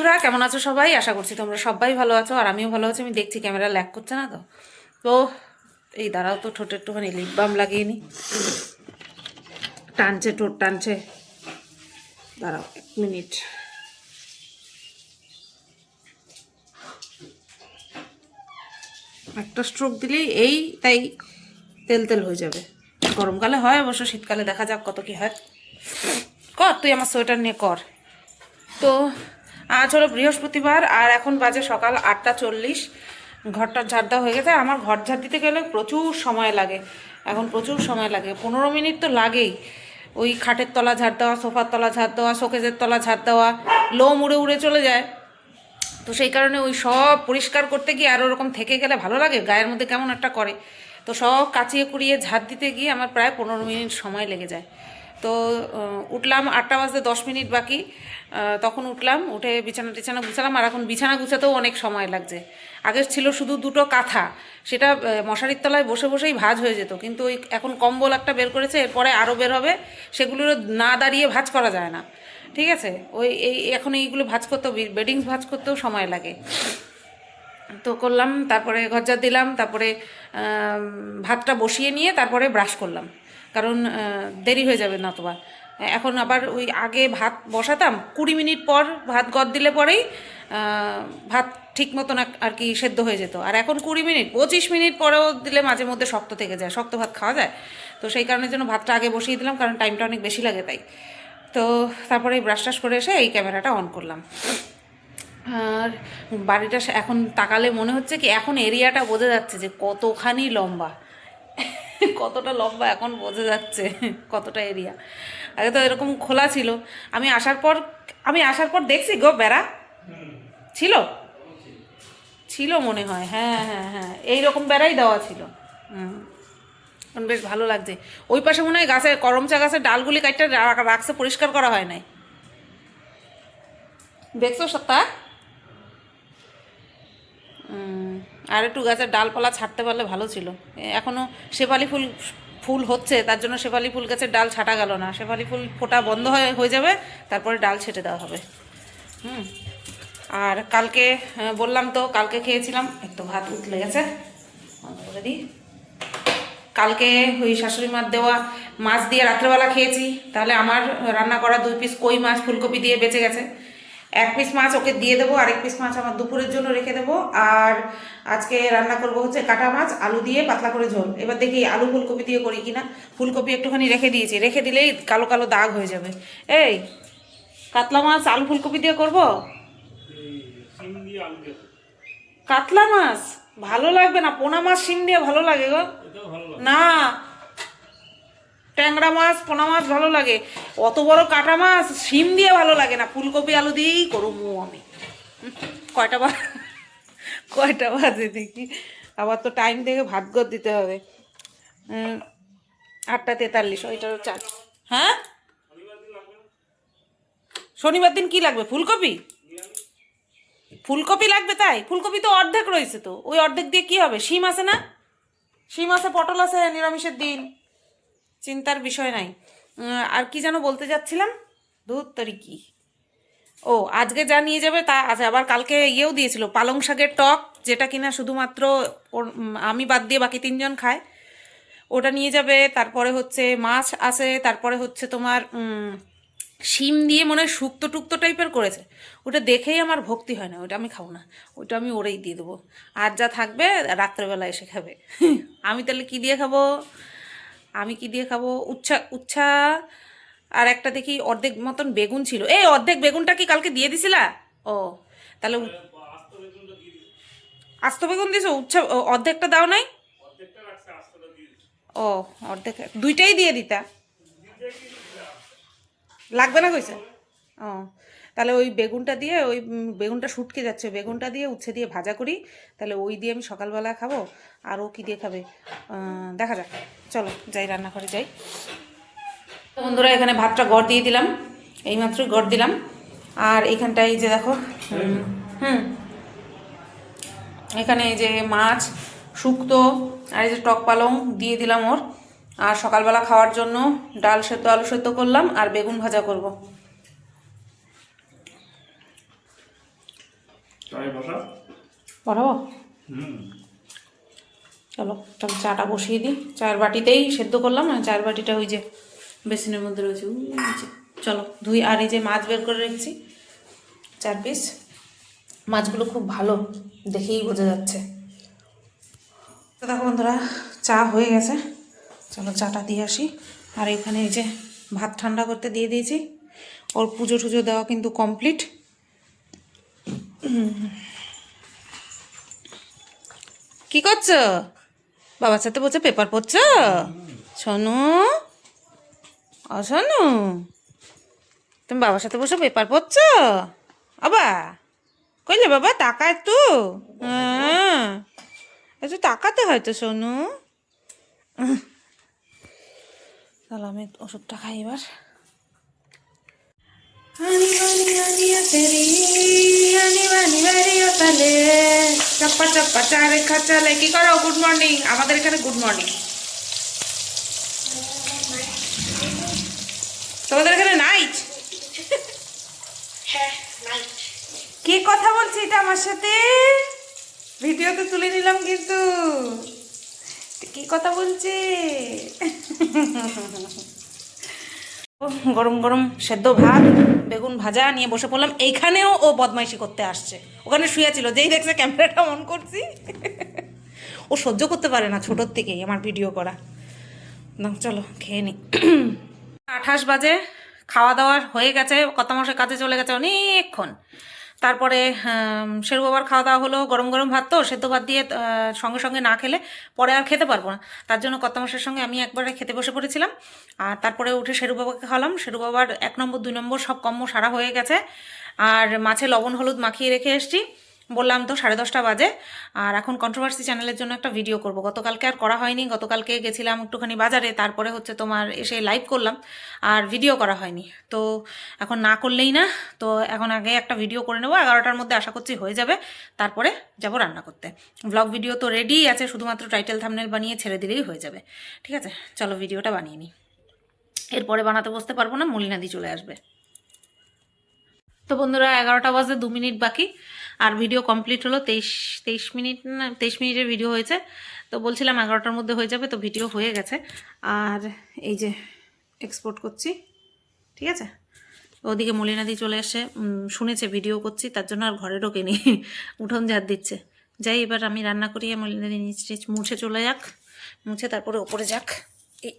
বন্ধুরা, কেমন আছো সবাই? আশা করছি তোমরা সবাই ভালো আছো, আর আমিও ভালো আছি। আমি দেখছি ক্যামেরা ল্যাক করছে না তো। তো, এই দাঁড়াও তো, ঠোঁটে একটুখানি লিপ বাম লাগিয়ে নি। টানছে, ঠোঁট টানছে। দাঁড়াও, এক মিনিট। একটা স্ট্রোক দিলেই এই, তাই তেল তেল হয়ে যাবে। গরমকালে হয় অবশ্য, শীতকালে দেখা যাক কত কি হয়। কর, তুই আমার সোয়েটার নিয়ে কর। তো আজ হলো বৃহস্পতিবার, আর এখন বাজে সকাল আটটা চল্লিশ। ঘরটার ঝাড় দেওয়া হয়ে গেছে আমার ঘর ঝাড় দিতে গেলে প্রচুর সময় লাগে। এখন প্রচুর সময় লাগে, পনেরো মিনিট তো লাগেই। ওই খাটের তলা ঝাড় দেওয়া, সোফার তলা ঝাড় দেওয়া, শোকেজের তলা ঝাড় দেওয়া, লোম উড়ে উড়ে চলে যায়। তো সেই কারণে ওই সব পরিষ্কার করতে গিয়ে আর ওরকম থেকে গেলে ভালো লাগে, গায়ের মধ্যে কেমন একটা করে। তো সব কাচিয়ে কুড়িয়ে ঝাড় দিতে গিয়ে আমার প্রায় পনেরো মিনিট সময় লেগে যায়। তো উঠলাম আটটা বাজতে দশ মিনিট বাকি। তখন উঠলাম, উঠে বিছানা টিছানা গুছালাম, আর এখন বিছানা গুছাতেও অনেক সময় লাগছে। আগে ছিল শুধু দুটো কাঁথা, সেটা মশারির তলায় বসে বসেই ভাজ হয়ে যেত, কিন্তু ওই এখন কম্বল একটা বের করেছে, এরপরে আরও বের হবে সেগুলো না দাঁড়িয়ে ভাজ করা যায় না। ঠিক আছে? ওই, এই, এখন এইগুলো ভাজ করতেও বেডিংস ভাজ করতেও সময় লাগে। তো করলাম, তারপরে ঘরজার দিলাম, তারপরে ভাতটা বসিয়ে নিয়ে তারপরে ব্রাশ করলাম। কারণ দেরি হয়ে যাবে নতবা এখন আবার ওই আগে ভাত বসাতাম, কুড়ি মিনিট পর ভাত গদ দিলে পরেই ভাত ঠিক মতন আর- কি সেদ্ধ হয়ে যেত। আর এখন কুড়ি মিনিট, পঁচিশ মিনিট পরেও দিলে মাঝে মধ্যে শক্ত থেকে যায়, শক্ত ভাত খাওয়া যায়। তো সেই কারণের জন্য ভাতটা আগে বসিয়ে দিলাম, কারণ টাইমটা অনেক বেশি লাগে তাই। তো তারপরে এই ব্রাশ টাশ করে এসে এই ক্যামেরাটা অন করলাম। আর বাড়িটা এখন তাকালে মনে হচ্ছে কি এখন এরিয়াটা বোঝা যাচ্ছে যে কতখানি লম্বা। কতটা লম্বা এখন বোঝা যাচ্ছে, কতটা এরিয়া আগে তো এরকম খোলা ছিল। আমি আসার পর, আমি আসার পর দেখছি গো বেড়া। ছিল? ছিল মনে হয় হ্যাঁ হ্যাঁ হ্যাঁ। এইরকম বেড়াই দেওয়া ছিল। হুম। বেশ ভালো লাগছে। ওই পাশে মনে হয় গাছের করমচা গাছের ডালগুলি কাটতে রা- রাখছে, পরিষ্কার করা হয় নাই। দেখছ সত্তা? আর একটু গাছের ডালপালা ছাড়তে পারলে ভালো ছিল। এ, এখনও শেফালি ফুল ফুল হচ্ছে তার জন্য শেফালি ফুল গাছের ডাল ছাটা গেল না। শেফালি ফুল ফোটা বন্ধ হয়ে হয়ে যাবে তারপরে ডাল ছেটে দেওয়া হবে। হুম। আর কালকে বললাম তো কালকে খেয়েছিলাম একটু ভাত উতলে গেছে করে দিই। কালকে ওই শাশুড়ি মার দেওয়া মাছ দিয়ে রাত্রেবেলা খেয়েছি তাহলে আমার রান্না করা দুই পিস কই মাছ ফুলকপি দিয়ে বেঁচে গেছে। এক পিস মাছ ওকে দিয়ে দেবো আর এক পিস মাছ আমার দুপুরের জন্য রেখে দেবো। আর আজকে রান্না করব হচ্ছে কাটা মাছ আলু দিয়ে পাতলা করে ঝোল। এবার দেখি আলু ফুলকপি দিয়ে করি কিনা। ফুলকপি একটুখানি রেখে দিয়েছি রেখে দিলেই কালো কালো দাগ হয়ে যাবে। এই কাতলা মাছ আলু ফুলকপি দিয়ে করব? কাতলা মাছ? ভালো লাগবে না পোনা মাছ শিম দিয়ে ভালো লাগে গো। না ট্যাংরা মাছ, পোনা মাছ ভালো লাগে। অত বড় কাটা মাছ, শিম দিয়ে ভালো লাগে না। ফুলকপি, আলু দিয়েই করব আমি। কয়টা বা কয়টা বাজে দেখি। আবার তো টাইম দেখে ভাত গদ দিতে হবে। আটটা তেতাল্লিশ ওইটারও চার। হ্যাঁ? শনিবার দিন কি লাগবে? ফুলকপি? ফুলকপি লাগবে তাই? ফুলকপি তো অর্ধেক রয়েছে তো। ওই অর্ধেক দিয়ে কি হবে? শিম আছে না? শিম আছে, পটল আছে, নিরামিষের দিন। চিন্তার বিষয় নাই। আর কি যেন বলতে যাচ্ছিলাম? দুধ তরি কি। ও, আজকে যা নিয়ে যাবে তা আছে, আবার কালকে ইয়েও দিয়েছিল, পালং শাকের টক, যেটা কিনা শুধুমাত্র আমি বাদ দিয়ে বাকি তিনজন খায়। ওটা নিয়ে যাবে, তারপরে হচ্ছে মাছ আছে, তারপরে হচ্ছে তোমার শিম দিয়ে মনে হয় শুক্তো টুক্তো টাইপের করেছে। ওটা দেখেই আমার ভক্তি হয় না, ওটা আমি খাব না, ওটা আমি ওরেই দিয়ে দেবো। আর যা থাকবে, রাত্রেবেলা এসে খাবে। আমি তাহলে কি দিয়ে খাব? আমি কি দিয়ে খাব? উচ্ছা উচ্ছা। আর একটা দেখি অর্ধেক মতন বেগুন ছিল। এই অর্ধেক বেগুনটা কি কালকে দিয়ে দিছিলা? ও, তাহলে আস্ত বেগুন দিছো? উচ্ছা অর্ধেকটা দাও নাই? ও, অর্ধেক দুইটাই দিয়ে দিতা। লাগবে না কইছে? ও। তাহলে ওই বেগুনটা দিয়ে ওই বেগুনটা শুটকে যাচ্ছে বেগুনটা দিয়ে উচ্ছে দিয়ে ভাজা করি তাহলে ওই দিয়ে আমি সকালবেলা খাব আর ও কী দিয়ে খাবে? দেখা যাক চলো যাই রান্নাঘরে যাই। বন্ধুরা এখানে ভাতটা গড় দিয়ে দিলাম এইমাত্রই গড় দিলাম আর এইখানটায় যে দেখো হুম, হুম এখানে এই যে মাছ শুক্তো আর এই যে টক পালং দিয়ে দিলাম ওর আর সকালবেলা খাওয়ার জন্য ডাল সেদ্ধ আলু সেদ্ধ করলাম আর বেগুন ভাজা করব। চাই বসা। বসাবো হুম। চলো চলো চাটা বসিয়ে দিই। চায়ের বাটিতেই সেদ্ধ করলাম না চায়ের বাটিটা ওই যে বেসিনের মধ্যে রয়েছে চলো ধুই আর এই যে মাছ বের করে রেখেছি চার পিস মাছগুলো খুব ভালো দেখেই বোঝা যাচ্ছে। তো দেখো বন্ধুরা চা হয়ে গেছে। চলো চাটা দিয়ে আসি। আর এখানে এই যে ভাত ঠান্ডা করতে দিয়ে দিয়েছি। ওর পুজো টুজো দেওয়া কিন্তু কমপ্লিট কি করছ? বাবার সাথে বসে পেপার পড়ছ? শোনো। ও শোনো। তুমি বাবার সাথে বসে পেপার পড়ছ? আবা, কইলে বাবা, টাকা একটু। হ্যাঁ। একটু টাকাতে হয়তো, শোনু। তাহলে আমি ওষুধটা খাই এবার। চাপ্পা চাপ্পা চারে খাচালে কি করো গুড মর্নিং আমাদের এখানে গুড মর্নিং তোমাদের এখানে নাইট কি কথা বলছি এটা আমার সাথে ভিডিওতে তুলে নিলাম কিন্তু কি কথা বলছে গরম গরম সেদ্ধ ভাত, বেগুন ভাজা নিয়ে বসে পড়লাম। এইখানেও ও বদমাইশি করতে আসছে। ওখানে শুয়ে ছিল, যেই দেখছে ক্যামেরাটা অন করছি। ও সহ্য করতে পারে না ছোটোর থেকেই আমার ভিডিও করা। না, চলো, খেয়ে নি। আঠাশ বাজে, খাওয়া দাওয়া হয়ে গেছে কত মাসে কাজে চলে গেছে অনেকক্ষণ। তারপরে সেরু বাবার খাওয়া দাওয়া হলো গরম গরম ভাত তো, সেদ্ধ ভাত দিয়ে সঙ্গে সঙ্গে না খেলে পরে আর খেতে পারব না। তার জন্য কত মাসের সঙ্গে আমি একবারে খেতে বসে পড়েছিলাম। আর তারপরে উঠে সেরু বাবাকে খাওয়ালাম। সেরু বাবার এক নম্বর, দুই নম্বর সব কম্ম সারা হয়ে গেছে। আর মাছে লবণ হলুদ মাখিয়ে রেখে এসছি। বললাম তো, সাড়ে দশটা বাজে। আর এখন কন্ট্রোভার্সি চ্যানেলের জন্য একটা ভিডিও করব। গতকালকে আর করা হয়নি, গতকালকে গেছিলাম একটুখানি বাজারে, তারপরে হচ্ছে তোমার এসে লাইভ করলাম, আর ভিডিও করা হয়নি। তো এখন না করলেই না, তো এখন আগে একটা ভিডিও করে নেব, এগারোটার মধ্যে আশা করছি হয়ে যাবে, তারপরে যাব রান্না করতে। ব্লগ ভিডিও তো রেডিই আছে, শুধুমাত্র টাইটেল থামনেল বানিয়ে ছেড়ে দিলেই হয়ে যাবে। ঠিক আছে, চলো ভিডিওটা বানিয়ে নিই এরপরে বানাতে বসতে পারব না মলিনাদি চলে আসবে। তো বন্ধুরা, এগারোটা বাজে, দু মিনিট বাকি। আর ভিডিও কমপ্লিট হলো তেইশ তেইশ মিনিট, না, তেইশ মিনিটের ভিডিও হয়েছে। তো বলছিলাম এগারোটার মধ্যে হয়ে যাবে, তো ভিডিও হয়ে গেছে। আর এই যে এক্সপোর্ট করছি, ঠিক আছে? ওদিকে মলিনাদি চলে এসে শুনেছে ভিডিও করছি, তার জন্য আর ঘরে ঢোকেনি, উঠোন ঝাড় দিচ্ছে। যাই, এবার আমি রান্না করি মলিনাদি নিচ টিচ মুছে চলে যাক, মুছে তারপরে ওপরে যাক। এই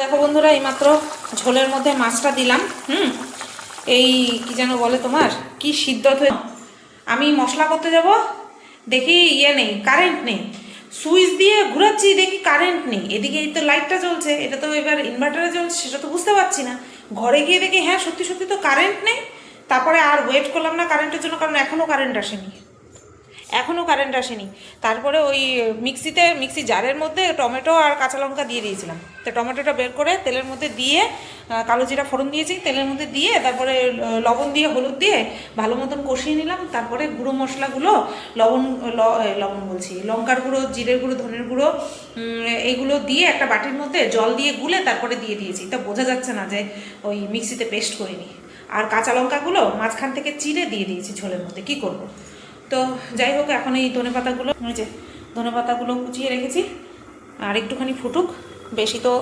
দেখো বন্ধুরা, এইমাত্র ঝোলের মধ্যে মাছটা দিলাম, হুম? এই কি যেন বলে তোমার? কি সিদ্ধ হয়ে আমি মশলা করতে যাব, দেখি ইয়ে নেই কারেন্ট নেই। সুইচ দিয়ে ঘুরাচ্ছি, দেখি কারেন্ট নেই। এদিকে এই তো লাইটটা চলছে এটা তো এবার ইনভার্টারে চলছে সেটা তো বুঝতে পারছি না। ঘরে গিয়ে দেখি হ্যাঁ সত্যি সত্যি তো কারেন্ট নেই, তারপরে আর ওয়েট করলাম না কারেন্টের জন্য, কারণ এখনও কারেন্ট আসেনি। এখনও কারেন্ট আসেনি। তারপরে ওই মিক্সিতে মিক্সি জারের মধ্যে টমেটো আর কাঁচা লঙ্কা দিয়ে দিয়েছিলাম। তো টমেটোটা বের করে তেলের মধ্যে দিয়ে কালো জিরা ফোড়ন দিয়েছি তেলের মধ্যে দিয়ে তারপরে লবণ দিয়ে হলুদ দিয়ে ভালো মতন কষিয়ে নিলাম। তারপরে গুঁড়ো মশলাগুলো লবণ লবণ বলছি লঙ্কার গুঁড়ো জিরের গুঁড়ো ধনের গুঁড়ো উম, এইগুলো দিয়ে একটা বাটির মধ্যে জল দিয়ে গুলে তারপরে দিয়ে দিয়েছি। তা বোঝা যাচ্ছে না যে ওই মিক্সিতে পেস্ট করিনি। আর কাঁচা লঙ্কাগুলো মাঝখান থেকে চিড়ে দিয়ে দিয়েছি ঝোলের মধ্যে। কি করব? তো যাই হোক, এখন এই ধনে পাতাগুলো যে ধনে পাতাগুলো কুচিয়ে রেখেছি। আর একটুখানি ফুটুক, বেশি তো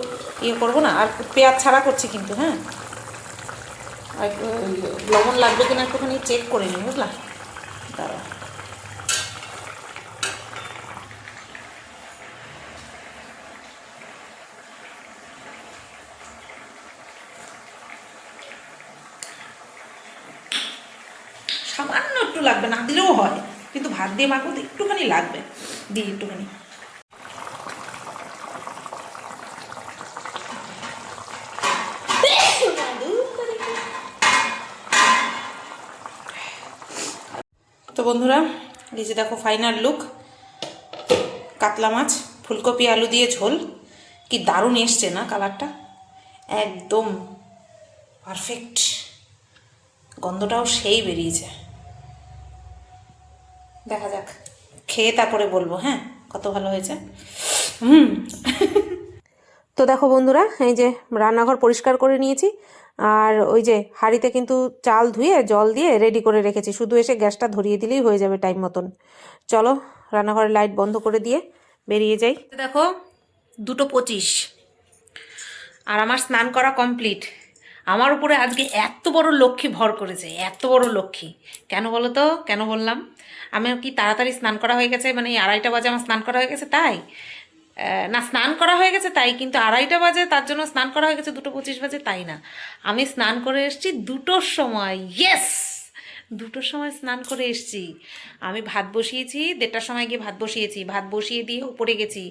ইয়ে করব না। আর পেঁয়াজ ছাড়া করছি কিন্তু হ্যাঁ। আর লবণ লাগবে কিনা একটুখানি চেক করে নিই, বুঝলা? দাঁড়া সামান্য একটু লাগবে না দিলেও হয় ভাত দিয়ে মাখবো তো একটুখানি লাগবে। দিই একটুখানি। তো বন্ধুরা, এই যে দেখো ফাইনাল লুক কাতলা মাছ, ফুলকপি, আলু দিয়ে ঝোল। কি দারুণ এসছে না কালারটা একদম পারফেক্ট গন্ধটাও সেই বেরিয়েছে। দেখা যাক। খেয়ে তারপরে বলব হ্যাঁ? কত ভালো হয়েছে। হুম। তো দেখো বন্ধুরা, এই যে রান্নাঘর পরিষ্কার করে নিয়েছি, আর ওই যে হাঁড়িতে কিন্তু চাল ধুয়ে জল দিয়ে রেডি করে রেখেছি। শুধু এসে গ্যাসটা ধরিয়ে দিলেই হয়ে যাবে টাইম মতন। চলো, রান্নাঘরের লাইট বন্ধ করে দিয়ে বেরিয়ে যাই। দেখো, দুটো পঁচিশ। আর আমার স্নান করা কমপ্লিট আমার উপরে আজকে এত বড় লক্ষ্মী ভর করেছে, এত বড় লক্ষ্মী। কেন বলো তো? কেন বললাম? আমি কি তাড়াতাড়ি স্নান করা হয়ে গেছে? মানে আড়াইটা বাজে আমার স্নান করা হয়ে গেছে তাই? না, স্নান করা হয়ে গেছে তাই, কিন্তু আড়াইটা বাজে তার জন্য স্নান করা হয়ে গেছে দুটো পঁচিশ বাজে তাই না। আমি স্নান করে এসেছি দুটোর সময়। ইয়েস দুটোর সময় স্নান করে এসছি। আমি ভাত বসিয়েছি, দেড়টার সময় গিয়ে ভাত বসিয়েছি। ভাত বসিয়ে দিয়ে উপরে গেছি।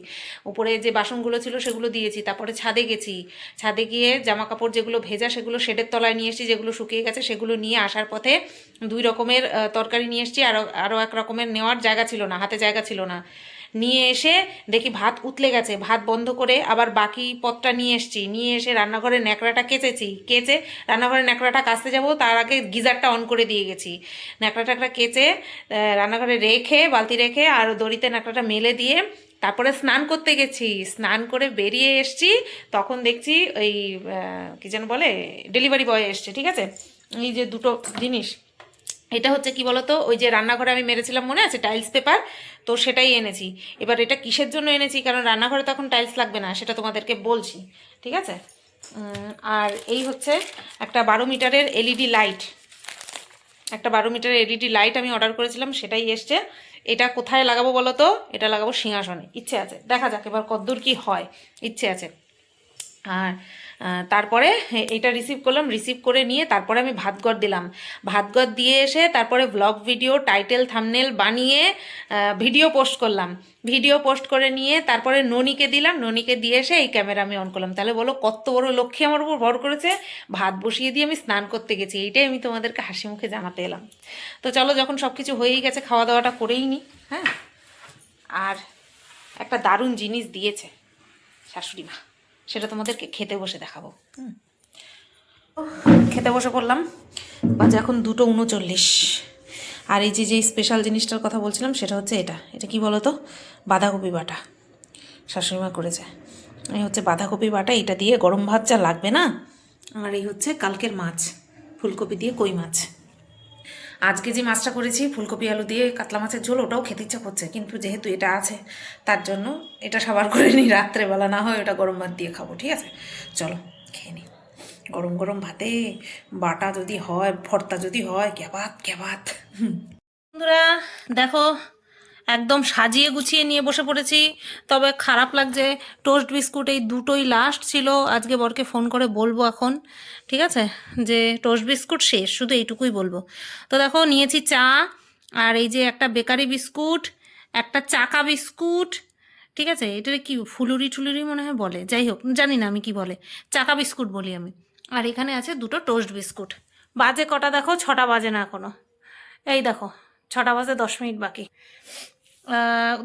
উপরে যে বাসনগুলো ছিল সেগুলো দিয়েছি, তারপরে ছাদে গেছি। ছাদে গিয়ে জামা কাপড় যেগুলো ভেজা সেগুলো শেডের তলায় নিয়ে এসেছি, যেগুলো শুকিয়ে গেছে সেগুলো নিয়ে আসার পথে দুই রকমের তরকারি নিয়ে এসেছি। আরও আরও এক রকমের নেওয়ার জায়গা ছিল না, হাতে জায়গা ছিল না। নিয়ে এসে দেখি ভাত উতলে গেছে, ভাত বন্ধ করে আবার বাকি পথটা নিয়ে এসেছি। নিয়ে এসে রান্নাঘরে ন্যাকড়াটা কেচেছি। কেচে রান্নাঘরে ন্যাকড়াটা কাচতে যাব, তার আগে গিজারটা অন করে দিয়ে গেছি। ন্যাকড়া টাকড়া কেচে রান্নাঘরে রেখে, বালতি রেখে আর দড়িতে ন্যাকড়াটা মেলে দিয়ে তারপরে স্নান করতে গেছি। স্নান করে বেরিয়ে এসছি, তখন দেখছি ওই কী যেন বলে ডেলিভারি বয় এসছে, ঠিক আছে? এই যে দুটো জিনিস। এটা হচ্ছে কি বলতো, ওই যে রান্নাঘরে আমি মেরেছিলাম মনে আছে টাইলস পেপার তো সেটাই এনেছি। এবার এটা কিসের জন্য এনেছি? কারণ রান্নাঘরে তখন টাইলস লাগবে না, সেটা তোমাদেরকে বলছি। ঠিক আছে? আর এই হচ্ছে একটা বারো মিটারের এলইডি লাইট একটা বারো মিটারের এলইডি লাইট আমি অর্ডার করেছিলাম, সেটাই এসছে। এটা কোথায় লাগাবো বলো তো? এটা লাগাবো সিংহাসনে। ইচ্ছে আছে। দেখা যাক এবার কদ্দূর কি হয়। ইচ্ছে আছে। আর তারপরে এটা রিসিভ করলাম রিসিভ করে নিয়ে তারপরে আমি ভাতগড় দিলাম। ভাতগড় দিয়ে এসে তারপরে ব্লগ ভিডিও টাইটেল থামনেল বানিয়ে ভিডিও পোস্ট করলাম। ভিডিও পোস্ট করে নিয়ে তারপরে ননিকে দিলাম। ননিকে দিয়ে এসে এই ক্যামেরা আমি অন করলাম। তাহলে বলো কত বড় লক্ষ্মী আমার উপর ভর করেছে। ভাত বসিয়ে দিয়ে আমি স্নান করতে গেছি। এইটাই আমি তোমাদেরকে হাসি মুখে জানাতে এলাম। তো চলো যখন সব কিছু হয়েই গেছে খাওয়া দাওয়াটা করেই নি হ্যাঁ? আর একটা দারুণ জিনিস দিয়েছে শাশুড়ি মা। সেটা তোমাদেরকে খেতে বসে দেখাবো। হুম। খেতে বসে পড়লাম বাজে এখন দুটো উনচল্লিশ। আর এই যে যে স্পেশাল জিনিসটার কথা বলছিলাম সেটা হচ্ছে এটা। এটা কি বলো তো বাঁধাকপি বাটা। শাশুড়িমা করেছে। এই হচ্ছে বাঁধাকপি বাটা এটা দিয়ে গরম ভাত যা লাগবে না? আর এই হচ্ছে কালকের মাছ ফুলকপি দিয়ে কই মাছ। আজকে যে মাছটা করেছি, ফুলকপি, আলু দিয়ে কাতলা মাছের ঝোল, ওটাও খেতে ইচ্ছা করছে। কিন্তু যেহেতু এটা আছে, তার জন্য এটা সবার করে নিই, রাত্রেবেলা না হয় ওটা গরম ভাত দিয়ে খাব, ঠিক আছে? চলো, খেয়ে নিই গরম গরম ভাতে বাটা যদি হয়, ভর্তা যদি হয়, ক্যাবাত ক্যাবাত। বন্ধুরা, দেখো একদম সাজিয়ে গুছিয়ে নিয়ে বসে পড়েছি। তবে খারাপ লাগছে টোস্ট বিস্কুট এই দুটোই লাস্ট ছিল। আজকে বরকে ফোন করে বলব এখন, ঠিক আছে? যে টোস্ট বিস্কুট শেষ, শুধু এইটুকুই বলব। তো দেখো, নিয়েছি চা, আর এই যে একটা বেকারি বিস্কুট একটা চাকা বিস্কুট ঠিক আছে? এটা কি ফুলুরি টুলুরি মনে হয় বলে? যাই হোক, জানি না আমি কি বলে। চাকা বিস্কুট বলি আমি। আর এখানে আছে দুটো টোস্ট বিস্কুট বাজে কটা দেখো? ছটা বাজে না এখনও। এই দেখো, ছটা বাজে দশ মিনিট বাকি।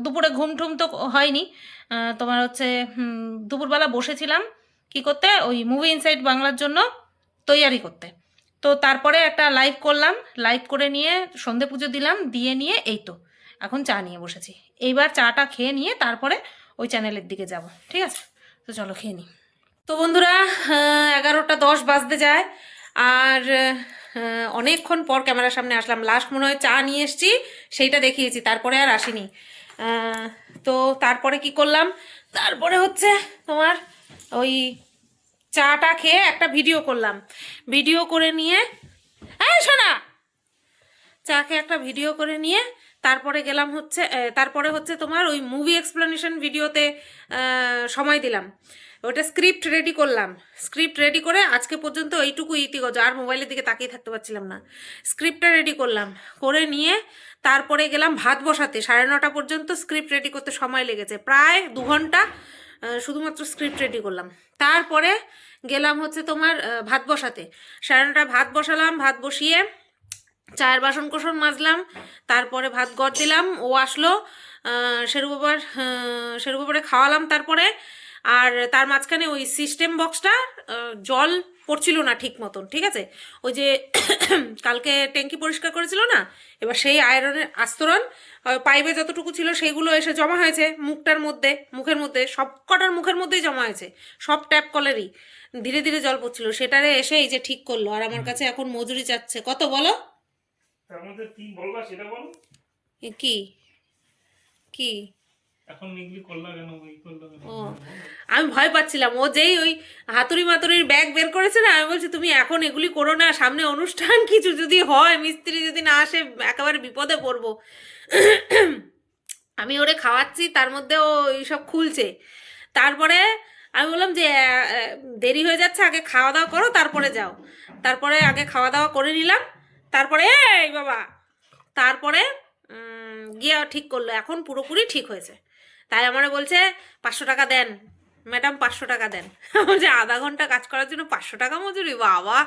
দুপুরে ঘুম টুম তো হয়নি। তোমার হচ্ছে দুপুরবেলা বসেছিলাম কি করতে? ওই মুভি ইনসাইড বাংলার জন্য তৈয়ারি করতে। তো তারপরে একটা লাইভ করলাম লাইভ করে নিয়ে সন্ধে পুজো দিলাম, দিয়ে নিয়ে এই তো, এখন চা নিয়ে বসেছি। এইবার চাটা খেয়ে নিয়ে তারপরে ওই চ্যানেলের দিকে যাব, ঠিক আছে? তো চলো খেয়ে নিই তো বন্ধুরা এগারোটা দশ বাজতে যায়। আর অনেকক্ষণ পর ক্যামেরার সামনে আসলাম। লাস্ট মনে হয় চা নিয়ে এসেছি, সেইটা দেখিয়েছি, তারপরে আর আসিনি। তো তারপরে কি করলাম? তারপরে হচ্ছে তোমার ওই চাটা খেয়ে একটা ভিডিও করলাম। ভিডিও করে নিয়ে হ্যাঁ শোনা চা খেয়ে একটা ভিডিও করে নিয়ে তারপরে গেলাম হচ্ছে তারপরে হচ্ছে তোমার ওই মুভি এক্সপ্লেনেশন ভিডিওতে সময় দিলাম। ওটা স্ক্রিপ্ট রেডি করলাম। স্ক্রিপ্ট রেডি করে আজকে পর্যন্ত এইটুকু ইতিগজ, আর মোবাইলের দিকে তাকিয়ে থাকতে পারছিলাম না। স্ক্রিপ্টটা রেডি করলাম। করে নিয়ে তারপরে গেলাম ভাত বসাতে। সাড়ে নটা পর্যন্ত স্ক্রিপ্ট রেডি করতে সময় লেগেছে। প্রায় দু ঘণ্টা শুধুমাত্র স্ক্রিপ্ট রেডি করলাম। তারপরে গেলাম হচ্ছে তোমার ভাত বসাতে। সাড়ে নটা ভাত বসালাম, ভাত বসিয়ে চায়ের বাসন কোসন মাজলাম, তারপরে ভাত গড় দিলাম, ও আসলো শেরু বাবার শেরু বাবারে খাওয়ালাম, তারপরে আর তার মাঝখানে ওই সিস্টেম বক্সটা জল পড়ছিল না ঠিক মতন ঠিক আছে? ওই যে কালকে ট্যাঙ্কি পরিষ্কার করেছিল না এবার সেই আয়রনের আস্তরণ পাইপে যতটুকু ছিল সেগুলো এসে জমা হয়েছে মুখটার মধ্যে মুখের মধ্যে সব কটার মুখের মধ্যেই জমা হয়েছে সব ট্যাপ কলেরই ধীরে ধীরে জল পড়ছিল সেটারে এসে এই যে ঠিক করল আর আমার কাছে এখন মজুরি চাচ্ছে। কত বলো? তার মধ্যে কি বলবা সেটা বলো। কি? কি? এখন ওই করলা কেন? ও। আমি ভয় পাচ্ছিলাম। ও যেই ওই হাতুড়ি মাতুরির ব্যাগ বের করেছে না, আমি বলছি, তুমি এখন এগুলি করো না, সামনে অনুষ্ঠান, কিছু যদি হয়, মিস্ত্রি যদি না আসে, একেবারে বিপদে পড়ব। আমি ওরে খাওয়াচ্ছি, তার মধ্যে ও এইসব খুলছে। তারপরে আমি বললাম যে দেরি হয়ে যাচ্ছে, আগে খাওয়া দাওয়া করো, তারপরে যাও। তারপরে আগে খাওয়া দাওয়া করে নিলাম। তারপরে, এই বাবা! তারপরে গিয়ে ঠিক করল। এখন পুরোপুরি ঠিক হয়েছে। তাই আমারে বলছে পাঁচশো টাকা দেন। ম্যাডাম পাঁচশো টাকা দেন। বলছে আধা ঘণ্টা কাজ করার জন্য পাঁচশো টাকা মজুরি? বাবা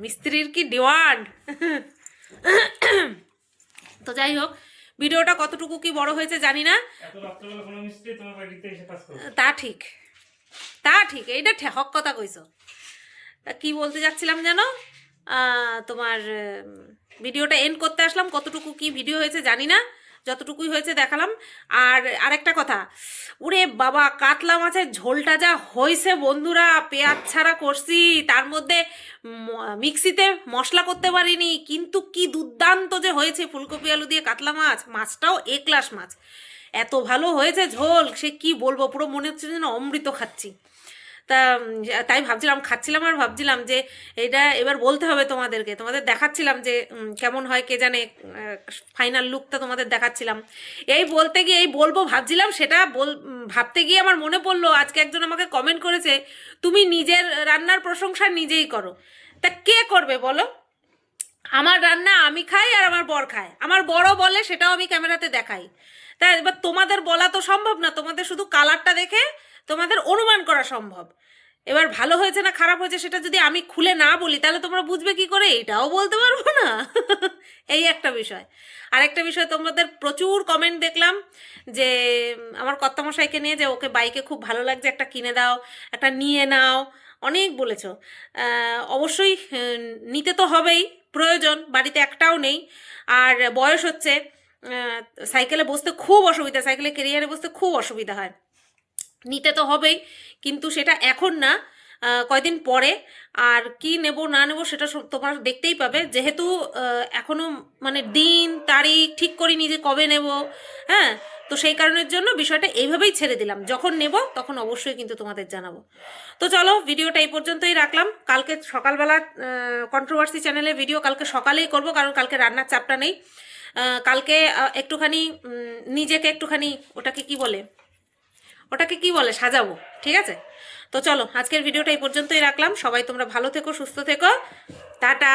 মিস্ত্রির কি ডিমান্ড? তো যাই হোক ভিডিওটা কতটুকু কি বড় হয়েছে জানি না। তা ঠিক। তা ঠিক এইটা ঠে- হক কথা কইছো। তা কি বলতে যাচ্ছিলাম যেন তোমার ভিডিওটা এন্ড করতে আসলাম কতটুকু কি ভিডিও হয়েছে জানি না। যতটুকুই হয়েছে দেখালাম। আর আরেকটা কথা, ওরে বাবা, কাতলা মাছের ঝোলটা যা হয়েছে বন্ধুরা, পেঁয়াজ ছাড়া করছি, তার মধ্যে মিক্সিতে মশলা করতে পারিনি, কিন্তু কি দুর্দান্ত যে হয়েছে ফুলকপি আলু দিয়ে কাতলা মাছ, মাছটাও এ ক্লাস মাছ। এত ভালো হয়েছে ঝোল, সে কি বলব, পুরো মনে হচ্ছে যেন অমৃত খাচ্ছি। তা তাই ভাবছিলাম, খাচ্ছিলাম আর ভাবছিলাম যে এটা এবার বলতে হবে তোমাদেরকে। তোমাদের দেখাচ্ছিলাম যে কেমন হয় কে জানে ফাইনাল লুকটা তোমাদের দেখাচ্ছিলাম। এই বলতে গিয়ে, এই বলব ভাবছিলাম, সেটা বল ভাবতে গিয়ে আমার মনে পড়ল, আজকে একজন আমাকে কমেন্ট করেছে, তুমি নিজের রান্নার প্রশংসা নিজেই করো। তা কে করবে বলো? আমার রান্না আমি খাই আর আমার বর খায়। আমার বড় বলে, সেটাও আমি ক্যামেরাতে দেখাই। তা এবার তোমাদের বলা তো সম্ভব না, তোমাদের শুধু কালারটা দেখে তোমাদের অনুমান করা সম্ভব। এবার ভালো হয়েছে না খারাপ হয়েছে সেটা যদি আমি খুলে না বলি, তাহলে তোমরা বুঝবে কি করে? এটাও বলতে পারব না। এই একটা বিষয়। আরেকটা বিষয়, তোমাদের প্রচুর কমেন্ট দেখলাম যে, আমার কর্তামশাইকে নিয়ে যে ওকে বাইকে খুব ভালো লাগছে, একটা কিনে দাও, একটা নিয়ে নাও, অনেক বলেছ। অবশ্যই নিতে তো হবেই, প্রয়োজন, বাড়িতে একটাও নেই। আর বয়স হচ্ছে সাইকেলে বসতে খুব অসুবিধা, সাইকেলে কেরিয়ারে বসতে খুব অসুবিধা হয়। নিতে তো হবেই কিন্তু সেটা এখন না কয়দিন পরে। আর কি নেব না নেব সেটা তোমরা দেখতেই পাবে। যেহেতু আহ, এখনও মানে দিন তারিখ ঠিক করিনি যে কবে নেব হ্যাঁ? তো সেই কারণের জন্য বিষয়টা এইভাবেই ছেড়ে দিলাম। যখন নেব তখন অবশ্যই কিন্তু তোমাদের জানাব। তো চলো ভিডিওটা এই পর্যন্তই রাখলাম। কালকে সকালবেলা কন্ট্রোভার্সি চ্যানেলে ভিডিও কালকে সকালেই করব কারণ কালকে রান্নার চাপটা নেই। কালকে একটুখানি নিজেকে একটুখানি ওটাকে কি বলে? ওটাকে কি বলে? সাজাবো, ঠিক আছে? তো চলো, আজকের ভিডিওটা এই পর্যন্তই রাখলাম। সবাই তোমরা ভালো থেকো, সুস্থ থেকো। টাটা!